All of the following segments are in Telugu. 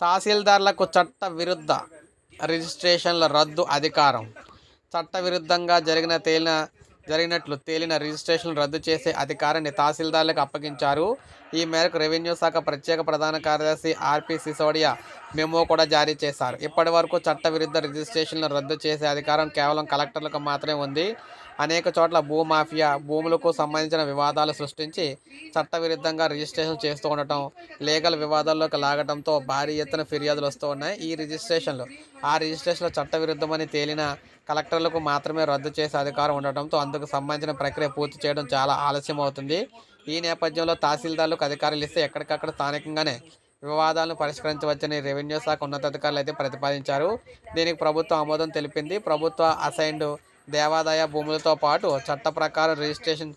తహసీల్దార్లకు చట్ట విరుద్ధ రిజిస్ట్రేషన్ల రద్దు అధికారం. చట్ట విరుద్ధంగా జరిగిన తేలిన జరిగినట్లు తేలిన రిజిస్ట్రేషన్ రద్దు చేసే అధికారాన్ని తహసీల్దార్లకు అప్పగించారు. ఈ మేరకు రెవెన్యూ శాఖ ప్రత్యేక ప్రధాన కార్యదర్శి ఆర్పి సిసోడియా మెమో కూడా జారీ చేశారు. ఇప్పటి వరకు చట్ట విరుద్ధ రిజిస్ట్రేషన్లను రద్దు చేసే అధికారం కేవలం కలెక్టర్లకు మాత్రమే ఉంది. అనేక చోట్ల భూమాఫియా భూములకు సంబంధించిన వివాదాలు సృష్టించి చట్టవిరుద్ధంగా రిజిస్ట్రేషన్ చేస్తూ ఉండటం లీగల్ వివాదాల్లోకి లాగడంతో భారీ ఎత్తున ఫిర్యాదులు వస్తూ ఉన్నాయి. ఈ రిజిస్ట్రేషన్లు ఆ రిజిస్ట్రేషన్లు చట్టవిరుద్ధమని తేలిన కలెక్టర్లకు మాత్రమే రద్దు చేసే అధికారం ఉండటంతో అందుకు సంబంధించిన ప్రక్రియ పూర్తి చేయడం చాలా ఆలస్యం అవుతుంది ఈ నేపథ్యంలో తహసీల్దార్లకు అధికారులు ఇస్తే ఎక్కడికక్కడ స్థానికంగానే వివాదాలను పరిష్కరించవచ్చని రెవెన్యూ శాఖ ఉన్నతాధికారులు అయితే ప్రతిపాదించారు. దీనికి ప్రభుత్వం ఆమోదం తెలిపింది. ప్రభుత్వ అసైన్డ్ దేవాదాయ భూములతో పాటు చట్ట ప్రకారం రిజిస్ట్రేషన్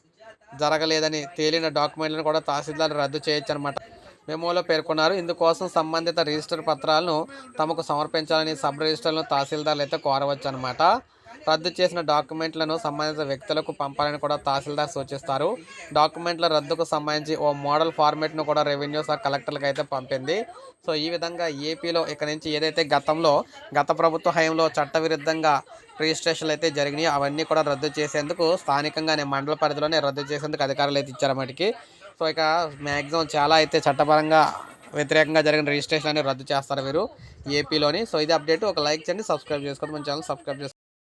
జరగలేదని తేలిన డాక్యుమెంట్లను కూడా తహసీల్దార్ రద్దు చేయొచ్చు అనమాట మెమోలో పేర్కొన్నారు. ఇందుకోసం సంబంధిత రిజిస్టర్ పత్రాలను తమకు సమర్పించాలని సబ్ రిజిస్టర్లను తహసీల్దార్లు అయితే కోరవచ్చు అనమాట రద్దు చేసిన డాక్యుమెంట్లను సంబంధిత వ్యక్తులకు పంపాలని కూడా తహసీల్దార్ సూచిస్తారు. డాక్యుమెంట్ల రద్దుకు సంబంధించి ఓ మోడల్ ఫార్మేట్ను కూడా రెవెన్యూ శాఖ కలెక్టర్లకు అయితే పంపింది. సో ఈ విధంగా ఏపీలో ఇక్కడ నుంచి ఏదైతే గతంలో గత ప్రభుత్వ హయాంలో చట్టవిరుద్ధంగా రిజిస్ట్రేషన్లు అయితే జరిగినాయి అవన్నీ కూడా రద్దు చేసేందుకు స్థానికంగానే మండల పరిధిలోనే రద్దు చేసేందుకు అధికారులు అయితే ఇచ్చారు మటుకి. సో ఇక మ్యాక్సిమం చాలా అయితే చట్టపరంగా వ్యతిరేకంగా జరిగిన రిజిస్ట్రేషన్ అనేది రద్దు చేస్తారు వీరు ఏపీలోని. సో ఇది అప్డేట్. ఒక లైక్ చేయండి సబ్స్క్రైబ్ చేసుకోండి మన ఛానల్ సబ్స్క్రైబ్ చేసుకోండి